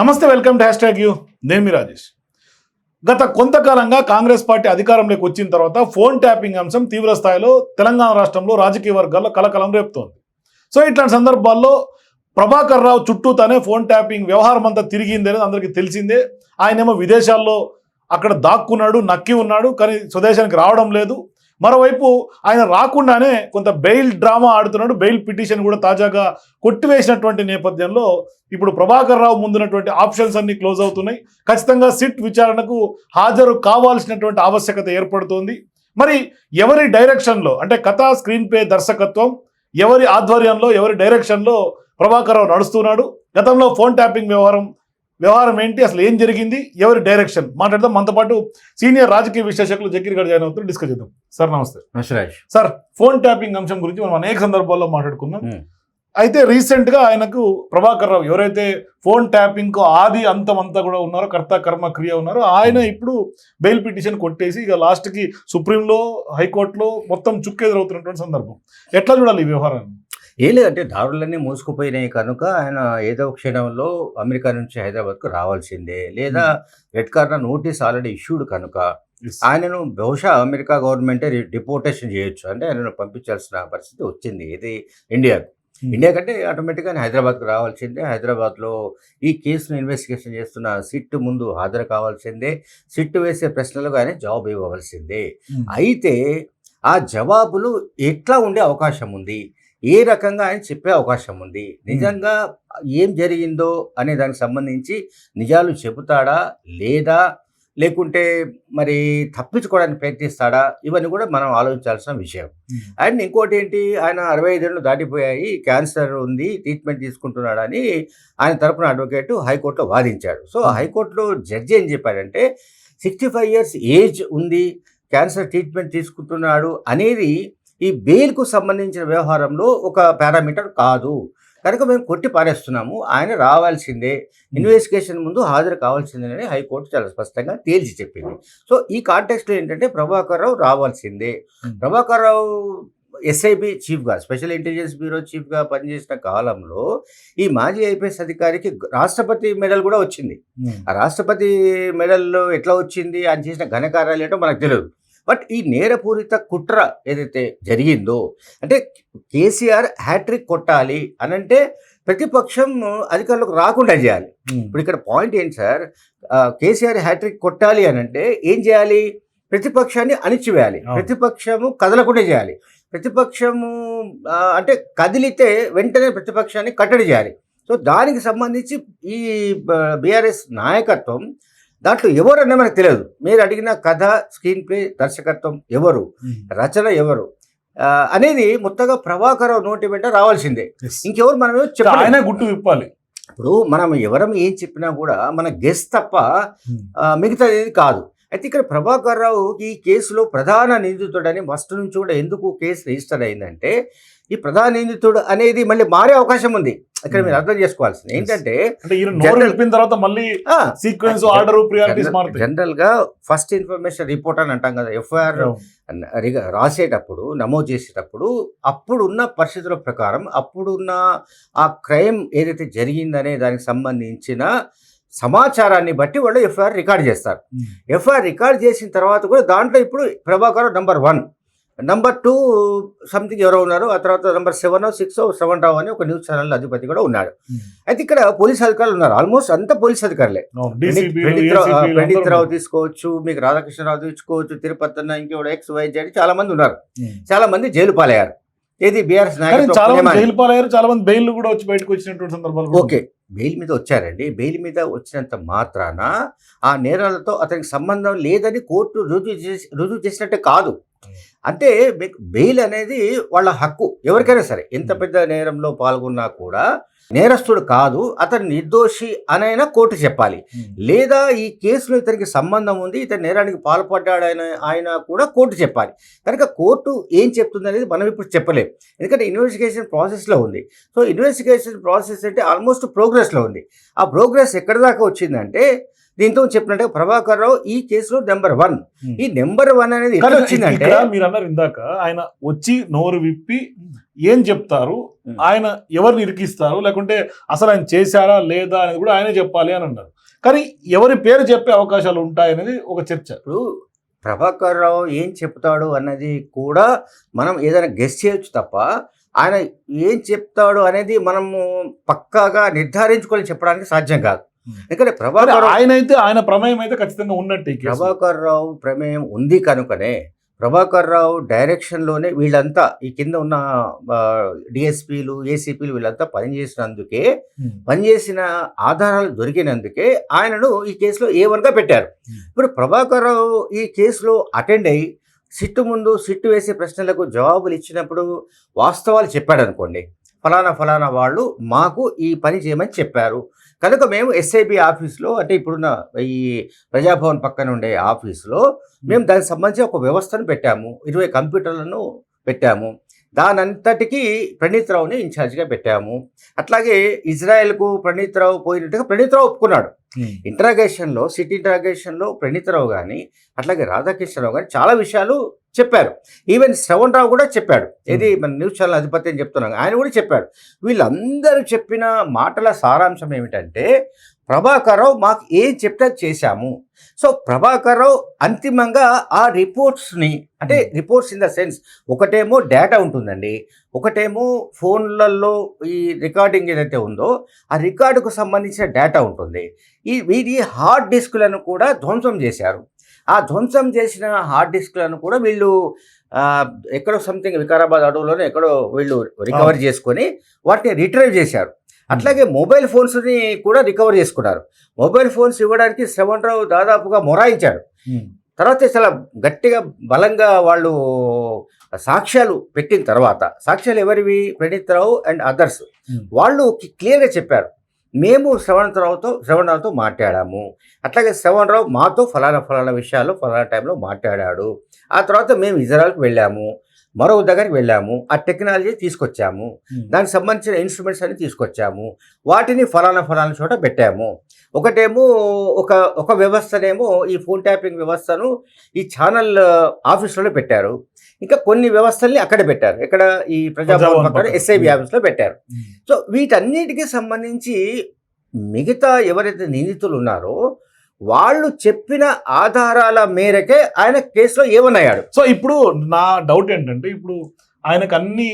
నమస్తే welcome to hashtag U. నేను మీ రాజేష్. గత కొంతకాలంగా కాంగ్రెస్ పార్టీ అధికారంలోకి వచ్చిన తర్వాత ఫోన్ ట్యాపింగ్ అంశం తీవ్ర స్థాయిలో తెలంగాణ రాష్ట్రంలో రాజకీయ వర్గాల్లో కలకలం రేపుతోంది. సో ఇట్లాంటి సందర్భాల్లో ప్రభాకర్ రావు చుట్టూ తనే ఫోన్ ట్యాపింగ్ వ్యవహారం అంతా తిరిగింది అనేది అందరికీ తెలిసిందే. ఆయనేమో విదేశాల్లో అక్కడ దాక్కున్నాడు నక్కి ఉన్నాడు కానీ స్వదేశానికి రావడం లేదు. మరోవైపు ఆయన రాకుండానే కొంత బెయిల్ డ్రామా ఆడుతున్నాడు. బెయిల్ పిటిషన్ కూడా తాజాగా కొట్టివేసినటువంటి నేపథ్యంలో ఇప్పుడు ప్రభాకర్ రావు ముందున్నటువంటి ఆప్షన్స్ అన్ని క్లోజ్ అవుతున్నాయి. ఖచ్చితంగా సిట్ విచారణకు హాజరు కావాల్సినటువంటి ఆవశ్యకత ఏర్పడుతోంది. మరి ఎవరి డైరెక్షన్లో అంటే కథా స్క్రీన్ ప్లే దర్శకత్వం ఎవరి ఆధ్వర్యంలో ఎవరి డైరెక్షన్లో ప్రభాకర్ రావు నడుస్తున్నాడు. గతంలో ఫోన్ ట్యాపింగ్ వ్యవహారం వ్యవహారం ఏంటి? అసలు ఏం జరిగింది? ఎవరి డైరెక్షన్? మాట్లాడదాం. మనతో పాటు సీనియర్ రాజకీయ విశ్లేషకులు జకీర్ గారు జాయిన్ అవుతారు డిస్కస్ చేద్దాం. సార్ నమస్తే. సార్ ఫోన్ ట్యాపింగ్ అంశం గురించి మనం అనేక సందర్భాల్లో మాట్లాడుకున్నాం. అయితే రీసెంట్గా ఆయనకు ప్రభాకర్ రావు ఎవరైతే ఫోన్ ట్యాపింగ్కు ఆది అంతం అంతా కూడా ఉన్నారో కర్త కర్మ క్రియ ఉన్నారో ఆయన ఇప్పుడు బెయిల్ పిటిషన్ కొట్టేసి ఇక లాస్ట్కి సుప్రీంలో హైకోర్టులో మొత్తం చుక్కెదురవుతున్నటువంటి సందర్భం. ఎట్లా చూడాలి ఈ వ్యవహారాన్ని? ఏం లేదంటే దారులన్నీ మూసుకుపోయినాయి కనుక ఆయన ఏదో క్షణంలో అమెరికా నుంచి హైదరాబాద్కు రావాల్సిందే. లేదా red corner notice already issued కనుక ఆయనను బహుశా అమెరికా గవర్నమెంటే డిపోర్టేషన్ చేయొచ్చు. అంటే ఆయనను పంపించాల్సిన పరిస్థితి వచ్చింది. ఇది ఇండియాకు. ఇండియా కంటే ఆటోమేటిక్గా హైదరాబాద్కు రావాల్సిందే. హైదరాబాద్లో ఈ కేసును ఇన్వెస్టిగేషన్ చేస్తున్న సిట్ ముందు హాజరు కావాల్సిందే. సిట్ వేసే ప్రశ్నలకు ఆయన జవాబు ఇవ్వవలసిందే. అయితే ఆ జవాబులు ఎట్లా ఉండే అవకాశం ఉంది. ఏ రకంగా ఆయన చెప్పే అవకాశం ఉంది. నిజంగా ఏం జరిగిందో అనే దానికి సంబంధించి నిజాలు చెబుతాడా? లేదా? లేకుంటే మరి తప్పించుకోవడానికి ప్రయత్నిస్తాడా? ఇవన్నీ కూడా మనం ఆలోచించాల్సిన విషయం. అండ్ ఇంకోటి ఏంటి? ఆయన అరవై ఐదేళ్ళు దాటిపోయాయి. క్యాన్సర్ ఉంది. ట్రీట్మెంట్ తీసుకుంటున్నాడని ఆయన తరపున అడ్వకేట్ హైకోర్టులో వాదించాడు. సో. హైకోర్టులో జడ్జి ఏం చెప్పాడంటే సిక్స్టీ ఫైవ్ ఇయర్స్ ఏజ్ ఉంది. క్యాన్సర్ ట్రీట్మెంట్ తీసుకుంటున్నాడు అనేది ఈ బెయిల్కు సంబంధించిన వ్యవహారంలో ఒక పారామీటర్ కాదు. కనుక మేము కొట్టి పారేస్తున్నాము. ఆయన రావాల్సిందే. ఇన్వెస్టిగేషన్ ముందు హాజరు కావాల్సిందేనని హైకోర్టు చాలా స్పష్టంగా తేల్చి చెప్పింది. సో ఈ కాంటెక్స్ట్లో ఏంటంటే ప్రభాకర్ రావు రావాల్సిందే. ప్రభాకర్ రావు ఎస్ఐబి చీఫ్గా స్పెషల్ ఇంటెలిజెన్స్ బ్యూరో చీఫ్గా పనిచేసిన కాలంలో ఈ మాజీ ఐపీఎస్ అధికారికి రాష్ట్రపతి మెడల్ కూడా వచ్చింది. ఆ రాష్ట్రపతి మెడల్ ఎట్లా వచ్చింది? ఆయన చేసిన ఘనకార్యాలు ఏంటో మనకు తెలియదు. బట్ ఈ నేరపూరిత కుట్ర ఏదైతే జరిగిందో అంటే కేసీఆర్ హ్యాట్రిక్ కొట్టాలి అనంటే ప్రతిపక్షం అధికారులకు రాకుండా చేయాలి. ఇప్పుడు ఇక్కడ పాయింట్ ఏంటి సార్? కేసీఆర్ హ్యాట్రిక్ కొట్టాలి అనంటే ఏం చేయాలి? ప్రతిపక్షాన్ని అణిచివేయాలి. ప్రతిపక్షము కదలకుండా చేయాలి. ప్రతిపక్షము అంటే కదిలితే వెంటనే ప్రతిపక్షాన్ని కట్టడి చేయాలి. సో దానికి సంబంధించి ఈ బీఆర్ఎస్ నాయకత్వం దాంట్లో ఎవరు అనే మనకు తెలియదు. మీరు అడిగిన కథ స్క్రీన్ ప్లే దర్శకత్వం ఎవరు. రచన ఎవరు? అనేది మొత్తగా ప్రభాకర్ నోటి వెంట రావాల్సిందే. ఇంకెవరు మనం ఆయన గుట్టు విప్పాలి. ఇప్పుడు మనం ఎవరం ఏం చెప్పినా కూడా మన గెస్ తప్ప మిగతాది ఏది కాదు. అయితే ఇక్కడ ప్రభాకర్ రావు ఈ కేసులో ప్రధాన నిందితుడని ఫస్ట్ నుంచి కూడా ఎందుకు కేసు రిజిస్టర్ అయిందంటే ఈ ప్రధాన నిందితుడు అనేది మళ్ళీ మారే అవకాశం ఉంది. ఇక్కడ మీరు అర్థం చేసుకోవాల్సింది. ఏంటంటే తర్వాత మళ్ళీ సీక్వెన్స్ ఆర్డర్ జనరల్గా ఫస్ట్ ఇన్ఫర్మేషన్ రిపోర్ట్ అని అంటాం కదా ఎఫ్ఐఆర్ రాసేటప్పుడు నమోదు చేసేటప్పుడు అప్పుడున్న పరిస్థితుల ప్రకారం అప్పుడున్న ఆ క్రైమ్ ఏదైతే జరిగిందనే దానికి సంబంధించిన సమాచారాన్ని బట్టి వాళ్ళు ఎఫ్ఐఆర్ రికార్డ్ చేస్తారు. Hmm. ఎఫ్ఐఆర్ రికార్డ్ చేసిన తర్వాత కూడా దాంట్లో ఇప్పుడు Prabhakar number one. Number two something ఎవరో ఉన్నారు. ఆ తర్వాత number seven six seven Rao అని ఒక న్యూస్ ఛానల్ అధిపతి కూడా ఉన్నాడు. Hmm. అయితే ఇక్కడ పోలీస్ అధికారులు ఉన్నారు. ఆల్మోస్ట్ అంతా పోలీస్ అధికారులే. పండిత్ రావు-. తీసుకోవచ్చు మీకు రాధాకృష్ణరావు తీసుకోవచ్చు తిరుపతి అన్న ఇంకోటి ఎక్స్ వై జెడ్ చాలా మంది ఉన్నారు. Hmm. చాలా మంది జైలు పాలయ్యారు. ఏది బీఆర్ఎస్ చాలా మంది నాయకత్వం జైలు పాలయ్యారు చాలా మంది బెయిల్ కూడా వచ్చి బయటకు వచ్చినటువంటి సందర్భాలు కూడా ఓకే. బెయిల్ మీద వచ్చారండి. బెయిల్ మీద వచ్చినంత మాత్రాన ఆ నేరాలతో అతనికి సంబంధం లేదని కోర్టు రుజువు చేసి రుజువు చేసినట్టే కాదు. అంటే బెయిల్ అనేది వాళ్ళ హక్కు. ఎవరికైనా సరే. ఎంత పెద్ద నేరంలో పాల్గొన్నా కూడా నేరస్తుడు కాదు అతను నిర్దోషి అనైనా కోర్టు చెప్పాలి. లేదా ఈ కేసులో ఇతనికి సంబంధం ఉంది ఇతను నేరానికి పాల్పడ్డాడు ఆయన ఆయన కూడా కోర్టు చెప్పాలి. కనుక కోర్టు ఏం చెప్తుంది అనేది మనం ఇప్పుడు చెప్పలేం. ఎందుకంటే ఇన్వెస్టిగేషన్ ప్రాసెస్లో ఉంది. సో ఇన్వెస్టిగేషన్ ప్రాసెస్ అంటే ఆల్మోస్ట్ ప్రోగ్రెస్లో ఉంది. ఆ ప్రోగ్రెస్ ఎక్కడి దాకా వచ్చిందంటే దీంతో చెప్పినట్టుగా ప్రభాకర్ రావు ఈ కేసులో నెంబర్ వన్. ఈ నెంబర్ వన్ అనేది వచ్చిందంటే మీరు అన్నారు ఇందాక ఆయన వచ్చి నోరు విప్పి ఏం చెప్తారు. ఆయన ఎవరిని ఇరికిస్తారు? లేకుంటే అసలు ఆయన చేశారా లేదా అనేది కూడా ఆయనే చెప్పాలి అని అన్నారు. కానీ ఎవరి పేరు చెప్పే అవకాశాలు ఉంటాయనేది ఒక చర్చ. ఇప్పుడు ప్రభాకర్ రావు ఏం చెప్తాడు అన్నది కూడా మనం ఏదైనా గెస్ట్ చేయొచ్చు తప్ప ఆయన ఏం చెప్తాడు అనేది మనము పక్కాగా నిర్ధారించుకొని చెప్పడానికి సాధ్యం కాదు. ఎందుకంటే కానీ ప్రభాకర్ ఆయన అయితే ఆయన ప్రమేయం అయితే ఖచ్చితంగా ఉన్నట్టు. ప్రభాకర్ రావు ప్రమేయం ఉంది కనుకనే ప్రభాకర్ రావు డైరెక్షన్లోనే వీళ్ళంతా ఈ కింద ఉన్న డిఎస్పీలు ఏసీపీలు వీళ్ళంతా పనిచేసినందుకే Hmm. పనిచేసిన ఆధారాలు దొరికినందుకే ఆయనను ఈ కేసులో ఏ వన్గా పెట్టారు Hmm. ఇప్పుడు ప్రభాకర్ రావు ఈ కేసులో అటెండ్ అయ్యి సిట్టు ముందు సిట్టు వేసే ప్రశ్నలకు జవాబులు ఇచ్చినప్పుడు వాస్తవాలు చెప్పాడు అనుకోండి ఫలానా ఫలానా వాళ్ళు మాకు ఈ పని చేయమని చెప్పారు. కనుక మేము ఎస్ఐబి ఆఫీస్లో అంటే ఇప్పుడున్న ఈ ప్రజాభవన్ పక్కన ఉండే ఆఫీస్లో మేము దానికి సంబంధించి ఒక వ్యవస్థను పెట్టాము. ఇరవై కంప్యూటర్లను పెట్టాము. దానంతటికీ ప్రణీత్ రావుని ఇన్ఛార్జిగా పెట్టాము. అట్లాగే ఇజ్రాయెల్కు ప్రణీత్ రావు పోయినట్టుగా ప్రణీత్ రావు ఒప్పుకున్నాడు. ఇంటరాగేషన్లో సిటీ ఇంటరాగేషన్లో ప్రణీత్ రావు కానీ అట్లాగే రాధాకృష్ణరావు కానీ చాలా విషయాలు చెప్పారు. ఈవెన్ శ్రవణ్ రావు కూడా చెప్పాడు. ఏది మన న్యూస్ ఛానల్ అధిపతి అని చెప్తున్నాం. ఆయన కూడా చెప్పాడు. వీళ్ళందరూ చెప్పిన మాటల సారాంశం ఏమిటంటే ప్రభాకర్ రావు మాకు ఏం చెప్తే చేశాము. సో ప్రభాకర్ రావు అంతిమంగా ఆ రిపోర్ట్స్ని అంటే రిపోర్ట్స్ ఇన్ ద సెన్స్ ఒకటేమో డేటా ఉంటుందండి. ఒకటేమో ఫోన్లలో ఈ రికార్డింగ్ ఏదైతే ఉందో ఆ రికార్డుకు సంబంధించిన డేటా ఉంటుంది. ఈ వీటి హార్డ్ డిస్క్లను కూడా ధ్వంసం చేశారు. ఆ ధ్వంసం చేసిన హార్డ్ డిస్క్లను కూడా వీళ్ళు ఎక్కడో సంథింగ్ వికారాబాద్ అడవులోనే ఎక్కడో వీళ్ళు రికవర్ చేసుకొని వాటిని రిట్రైవ్ చేశారు. అట్లాగే మొబైల్ ఫోన్స్ని కూడా రికవర్ చేసుకున్నారు. మొబైల్ ఫోన్స్ ఇవ్వడానికి శ్రవణ్ రావు దాదాపుగా మొరాయించాడు. తర్వాత చాలా గట్టిగా బలంగా వాళ్ళు సాక్ష్యాలు పెట్టిన తర్వాత సాక్ష్యాలు ఎవరివి? Praneeth Rao and others. వాళ్ళు క్లియర్గా చెప్పారు. మేము శ్రవణ్ రావుతో శ్రవణ్ రావుతో మాట్లాడాము. అట్లాగే శ్రవణ్ రావు మాతో ఫలానా ఫలానా విషయాలు ఫలానా టైంలో మాట్లాడాడు. ఆ తర్వాత మేము ఇజ్రాయల్కి వెళ్ళాము. మరో దగ్గరికి వెళ్ళాము. ఆ టెక్నాలజీ తీసుకొచ్చాము. దానికి సంబంధించిన ఇన్స్ట్రుమెంట్స్ అన్ని తీసుకొచ్చాము. వాటిని ఫలానా ఫలానా చోట పెట్టాము. ఒకటేమో ఒక ఒక వ్యవస్థనేమో ఈ ఫోన్ ట్యాపింగ్ వ్యవస్థను ఈ ఛానల్ ఆఫీస్లోనే పెట్టారు. ఇంకా కొన్ని వ్యవస్థల్ని అక్కడ పెట్టారు. ఇక్కడ ఈ ప్రజాభవన్ పక్కన. ఎస్ఐబి ఆఫీస్లో పెట్టారు. సో వీటన్నిటికీ సంబంధించి మిగతా ఎవరైతే నిందితులు ఉన్నారో వాళ్ళు చెప్పిన ఆధారాల మేరకే ఆయన కేసులో ఏమన్నాడు? సో ఇప్పుడు నా డౌట్ ఏంటంటే ఇప్పుడు ఆయనకు అన్ని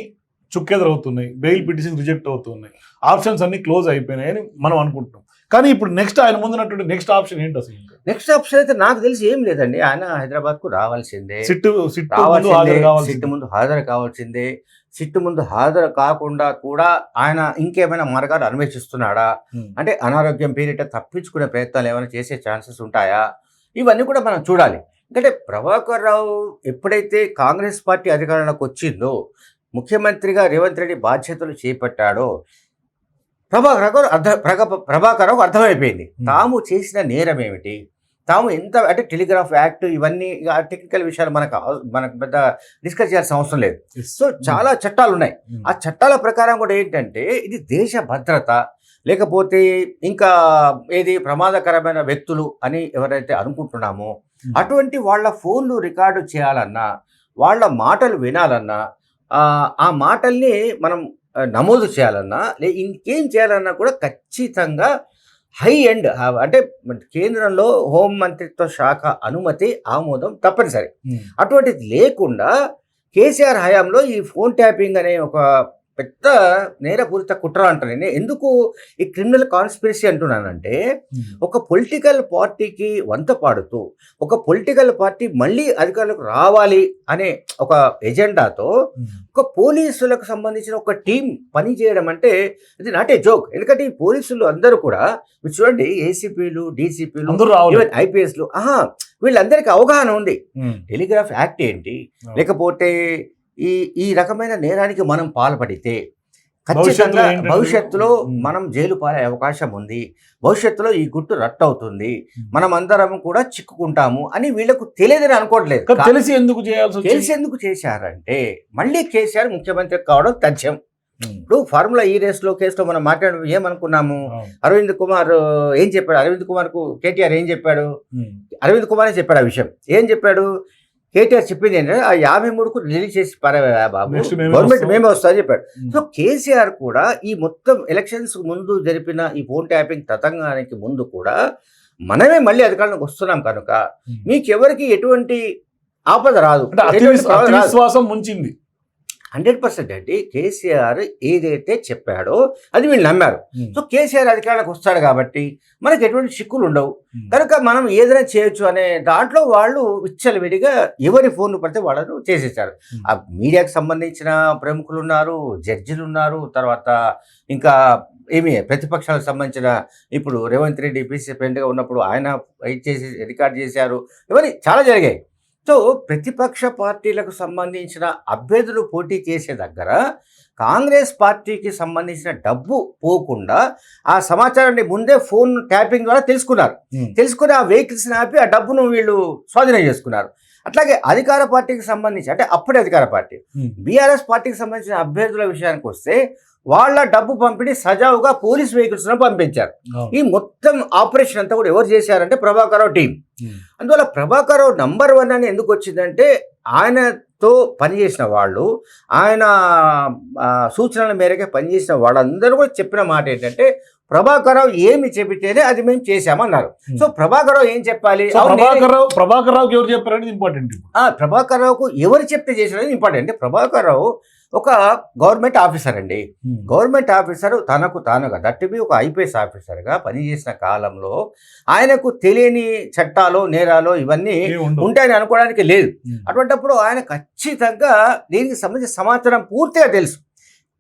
చుక్కెదురవుతున్నాయి బెయిల్ పిటిషన్ రిజెక్ట్ అవుతున్నాయి ఆప్షన్స్ అన్ని క్లోజ్ అయిపోయినాయి అని మనం అనుకుంటున్నాం. కానీ ఇప్పుడు నెక్స్ట్ ఆయన ముందున్నటువంటి నెక్స్ట్ ఆప్షన్ ఏంటి అసలు నెక్స్ట్ ఆప్షన్ అయితే నాకు తెలిసి ఏం లేదండి. ఆయన హైదరాబాద్కు రావాల్సిందే సిట్టు సిట్టు ముందు హాజరు కావాల్సిందే. సిట్టు ముందు హాజరు కాకుండా కూడా ఆయన ఇంకేమైనా మార్గాలు అన్వేషిస్తున్నాడా. అంటే అనారోగ్యం పేరిట తప్పించుకునే ప్రయత్నాలు ఏమైనా చేసే ఛాన్సెస్ ఉంటాయా? ఇవన్నీ కూడా మనం చూడాలి. ఎందుకంటే ప్రభాకర్ రావు ఎప్పుడైతే కాంగ్రెస్ పార్టీ అధికారంలోకి వచ్చిందో ముఖ్యమంత్రిగా రేవంత్ రెడ్డి బాధ్యతలు చేపట్టాడో ప్రభాకర్ రావు అర్థ ప్రభా- ప్రభాకర్ రావు అర్థమైపోయింది. తాము చేసిన నేరం ఏమిటి? తాము ఎంత అంటే టెలిగ్రాఫ్ యాక్ట్ ఇవన్నీ టెక్నికల్ విషయాలు మనకు మనకు పెద్ద డిస్కస్ చేయాల్సిన అవసరం లేదు. సో చాలా చట్టాలు ఉన్నాయి Hmm. ఆ చట్టాల ప్రకారం కూడా ఏంటంటే ఇది దేశ భద్రత లేకపోతే ఇంకా ఏది ప్రమాదకరమైన వ్యక్తులు అని ఎవరైతే అనుకుంటున్నామో Hmm. అటువంటి వాళ్ళ ఫోన్లు రికార్డు చేయాలన్నా వాళ్ళ మాటలు వినాలన్నా ఆ, మాటల్ని మనం నమోదు చేయాలన్నా లే ఇంకేం చేయాలన్నా కూడా ఖచ్చితంగా హై ఎండ్ అంటే కేంద్రంలో హోం మంత్రిత్వ శాఖ అనుమతి ఆమోదం తప్పనిసరి. అటువంటిది లేకుండా కేసీఆర్ హయాంలో ఈ ఫోన్ ట్యాపింగ్ అనే ఒక పెద్ద నేరపూరిత కుట్ర అంటాను నేను ఎందుకు ఈ క్రిమినల్ కాన్స్పిరసీ అంటున్నానంటే. ఒక పొలిటికల్ పార్టీకి వంత పాడుతూ ఒక పొలిటికల్ పార్టీ మళ్ళీ అధికారులకు రావాలి అనే ఒక ఎజెండాతో. ఒక పోలీసులకు సంబంధించిన ఒక టీం పని చేయడం అంటే ఇది నాట్ ఏ జోక్ ఎందుకంటే ఈ పోలీసులు అందరూ కూడా మీరు చూడండి ఏసీపీలు డీసీపీలు ఈవెన్ ఐపీఎస్లు ఆహా వీళ్ళందరికీ అవగాహన ఉంది. టెలిగ్రాఫ్ యాక్ట్ ఏంటి. లేకపోతే ఈ ఈ రకమైన నేరానికి మనం పాల్పడితే ఖచ్చితంగా భవిష్యత్తులో. మనం జైలు పాలే అవకాశం ఉంది. భవిష్యత్తులో ఈ గుట్టు రట్టు అవుతుంది. మనం అందరం కూడా చిక్కుకుంటాము అని వీళ్ళకు తెలియదని అనుకోవట్లేదు. తెలిసి ఎందుకు చేయాల్సి తెలిసి ఎందుకు చేశారంటే మళ్ళీ కేసీఆర్ ముఖ్యమంత్రి కావడం తథ్యం. ఇప్పుడు ఫార్ములా ఈ రేస్లో కేసులో మనం మాట్లాడడం ఏమనుకున్నాము? అరవింద్ కుమార్ ఏం చెప్పాడు? అరవింద్ కుమార్కు కేటీఆర్ ఏం చెప్పాడు? అరవింద్ కుమార్ చెప్పాడు ఆ విషయం. ఏం చెప్పాడు? కేటీఆర్ చెప్పింది ఏంటంటే ఆ యాభై మూడుకు రిలీజ్ చేసి పరవే బాబు. గవర్నమెంట్. మేమే వస్తా చెప్పాడు. సో కేసీఆర్ కూడా ఈ మొత్తం ఎలక్షన్స్ ముందు జరిపిన ఈ ఫోన్ ట్యాపింగ్ తతంగానికి ముందు కూడా మనమే మళ్ళీ అధికారంలోకి వస్తున్నాం కనుక మీకు ఎవరికి ఎటువంటి ఆపద రాదు. విశ్వాసం ముంచింది. హండ్రెడ్ పర్సెంట్ అండి. కేసీఆర్ ఏదైతే చెప్పాడో అది వీళ్ళు నమ్మారు. సో కేసీఆర్ అధికారంలోకి వస్తాడు కాబట్టి మనకి ఎటువంటి చిక్కులు ఉండవు. కనుక మనం ఏదైనా చేయొచ్చు అనే దాంట్లో వాళ్ళు విచ్చలవిడిగా ఎవరి ఫోన్ పడితే వాళ్ళను చేసేసారు. ఆ మీడియాకి సంబంధించిన ప్రముఖులు ఉన్నారు జడ్జిలు ఉన్నారు తర్వాత ఇంకా ఏమి ప్రతిపక్షాలకు సంబంధించిన ఇప్పుడు రేవంత్ రెడ్డి పీసీ ఫ్రెండ్గా ఉన్నప్పుడు ఆయన చేసి రికార్డ్ చేశారు. ఇవన్నీ చాలా జరిగాయి. సో ప్రతిపక్ష పార్టీలకు సంబంధించిన అభ్యర్థులు పోటీ చేసే దగ్గర కాంగ్రెస్ పార్టీకి సంబంధించిన డబ్బు పోకుండా ఆ సమాచారాన్ని ముందే ఫోన్ ట్యాపింగ్ ద్వారా తెలుసుకున్నారు. తెలుసుకుని ఆ వెహికల్స్ని ఆపి ఆ డబ్బును వీళ్ళు స్వాధీనం చేసుకున్నారు. అట్లాగే అధికార పార్టీకి సంబంధించి అంటే అప్పుడే అధికార పార్టీ. బీఆర్ఎస్ పార్టీకి సంబంధించిన అభ్యర్థుల విషయానికి వస్తే వాళ్ళ డబ్బు పంపిణీ సజావుగా పోలీస్ వెహికల్స్ పంపించారు. ఈ మొత్తం ఆపరేషన్ అంతా కూడా ఎవరు చేశారంటే ప్రభాకరరావు టీం. అందువల్ల ప్రభాకరరావు నంబర్ వన్ అని ఎందుకు వచ్చిందంటే ఆయనతో పనిచేసిన వాళ్ళు ఆయన సూచనల మేరకే పనిచేసిన వాళ్ళందరూ కూడా చెప్పిన మాట ఏంటంటే ప్రభాకరరావు ఏమి చెబితేనే అది మేము చేశామన్నారు. సో ప్రభాకరరావు ఏం చెప్పాలి? ప్రభాకర్ రావు ప్రభాకర్ ఎవరు చెప్పారనేది ఇంపార్టెంట్ ఆ, ప్రభాకర్ రావుకు ఎవరు చెప్తే చేసినది ఇంపార్టెంట్ అంటే ప్రభాకర్ రావు ఒక గవర్నమెంట్ ఆఫీసర్ అండి. గవర్నమెంట్ ఆఫీసర్ తనకు తానుగా దట్ బి ఒక ఐపీఎస్ ఆఫీసర్గా పనిచేసిన కాలంలో ఆయనకు తెలియని చట్టాలు నేరాలు ఇవన్నీ ఉంటాయని అనుకోవడానికి లేదు. అటువంటప్పుడు ఆయన ఖచ్చితంగా దీనికి సంబంధించిన సమాచారం పూర్తిగా తెలుసు.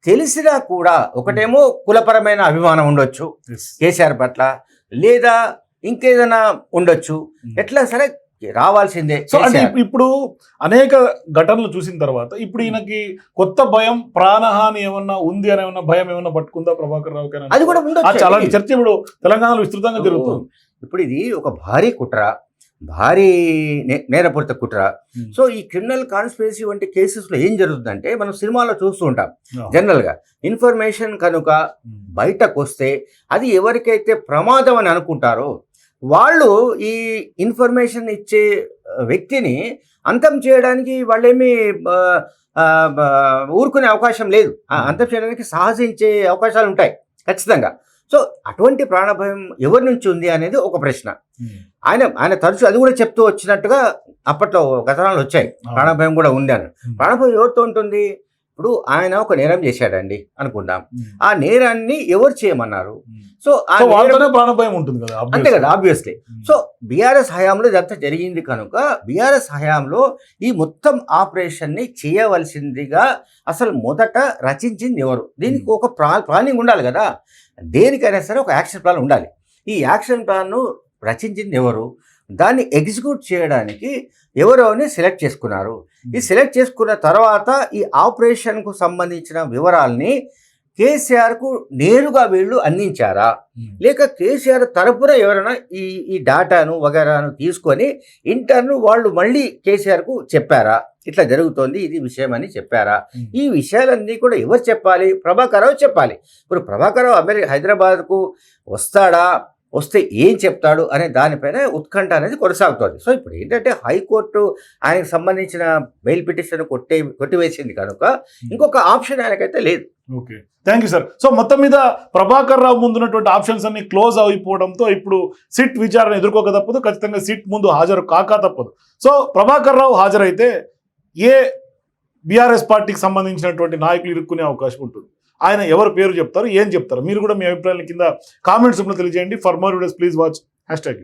తెలిసినా కూడా ఒకటేమో కులపరమైన అభిమానం ఉండొచ్చు కేసీఆర్ పట్ల లేదా ఇంకేదైనా ఉండొచ్చు. ఎట్లా సరే రావాల్సిందే సో అంటే ఇప్పుడు అనేక ఘటనలు చూసిన తర్వాత ఇప్పుడు ఈయనకి కొత్త భయం ప్రాణహాని ఏమన్నా ఉంది అని ఏమన్నా భయం ఏమన్నా పట్టుకుందా ప్రభాకర్ రావు అది కూడా ఉండొచ్చు చాలా. చర్చ ఇప్పుడు తెలంగాణలో విస్తృతంగా జరుగుతుంది ఇప్పుడు ఇది ఒక భారీ కుట్ర భారీ నే- నేరపూరిత కుట్ర. సో ఈ క్రిమినల్ కాన్స్పిరసీ వంటి కేసెస్లో ఏం జరుగుతుందంటే మనం సినిమాలో చూస్తూ ఉంటాం జనరల్గా. ఇన్ఫర్మేషన్ కనుక బయటకు వస్తే అది ఎవరికైతే ప్రమాదం అని అనుకుంటారో వాళ్ళు ఈ ఇన్ఫర్మేషన్ ఇచ్చే వ్యక్తిని అంతం చేయడానికి వాళ్ళేమి ఊరుకునే అవకాశం లేదు. ఆ, అంతం చేయడానికి సాహసించే అవకాశాలు ఉంటాయి ఖచ్చితంగా. సో అటువంటి ప్రాణభయం ఎవరి నుంచి ఉంది అనేది ఒక ప్రశ్న. ఆయన ఆయన తరచు అది కూడా చెప్తూ వచ్చినట్టుగా అప్పట్లో గతనాలు వచ్చాయి. ప్రాణభయం కూడా ఉంది అని ప్రాణభయం ఎవరితో ఉంటుంది? ఇప్పుడు ఆయన ఒక నేరం చేశాడండి అనుకుందాం. ఆ నేరాన్ని ఎవరు చేయమన్నారు? సో ప్రాణభయం ఉంటుంది కదా అంతే. కదా ఆబ్వియస్లీ సో బీఆర్ఎస్ హయాంలో ఇదంతా జరిగింది కనుక బీఆర్ఎస్ హయాంలో ఈ మొత్తం ఆపరేషన్ని చేయవలసిందిగా అసలు మొదట రచించింది ఎవరు? దీనికి ఒక ప్లా ప్లానింగ్ ఉండాలి కదా. దేనికైనా సరే ఒక యాక్షన్ ప్లాన్ ఉండాలి. ఈ యాక్షన్ ప్లాన్ను రచించింది ఎవరు? దాన్ని ఎగ్జిక్యూట్ చేయడానికి ఎవరోని సెలెక్ట్ చేసుకున్నారు? ఈ సెలెక్ట్ చేసుకున్న తర్వాత ఈ ఆపరేషన్కు సంబంధించిన వివరాల్ని కేసీఆర్కు నేరుగా వీళ్ళు అందించారా? లేక కేసీఆర్ తరపున ఎవరైనా ఈ ఈ డేటాను వగేరాను తీసుకొని ఇంటర్ను వాళ్ళు మళ్ళీ కేసీఆర్కు చెప్పారా? ఇట్లా జరుగుతోంది ఇది విషయం అని చెప్పారా? ఈ విషయాలన్నీ కూడా ఎవరు చెప్పాలి? ప్రభాకర్ రావు చెప్పాలి. ఇప్పుడు ప్రభాకర్ రావు అమెరికా హైదరాబాద్కు వస్తాడా? వస్తే ఏం చెప్తాడు అనే దానిపైన ఉత్కంఠ అనేది కొనసాగుతోంది. సో ఇప్పుడు ఏంటంటే హైకోర్టు ఆయనకు సంబంధించిన బెయిల్ పిటిషన్ కొట్టే కొట్టివేసింది కనుక ఇంకొక ఆప్షన్ ఆయనకైతే లేదు. Okay. Thank you sir. So మొత్తం మీద ప్రభాకర్ రావు ముందున్నటువంటి ఆప్షన్స్ అన్ని క్లోజ్ అయిపోవడంతో ఇప్పుడు సిట్ విచారణ ఎదుర్కోక తప్పదు ఖచ్చితంగా సిట్ ముందు హాజరు కాక తప్పదు. సో ప్రభాకర్ రావు హాజరైతే ఏ బీఆర్ఎస్ పార్టీకి సంబంధించినటువంటి నాయకులు ఇరుక్కునే అవకాశం ఉంటుంది. ఆయన ఎవరు పేరు చెప్తారు ఏం చెప్తారు? మీరు కూడా మీ అభిప్రాయాల కింద కామెంట్స్ తెలియజేయండి. For more videos please watch hashtag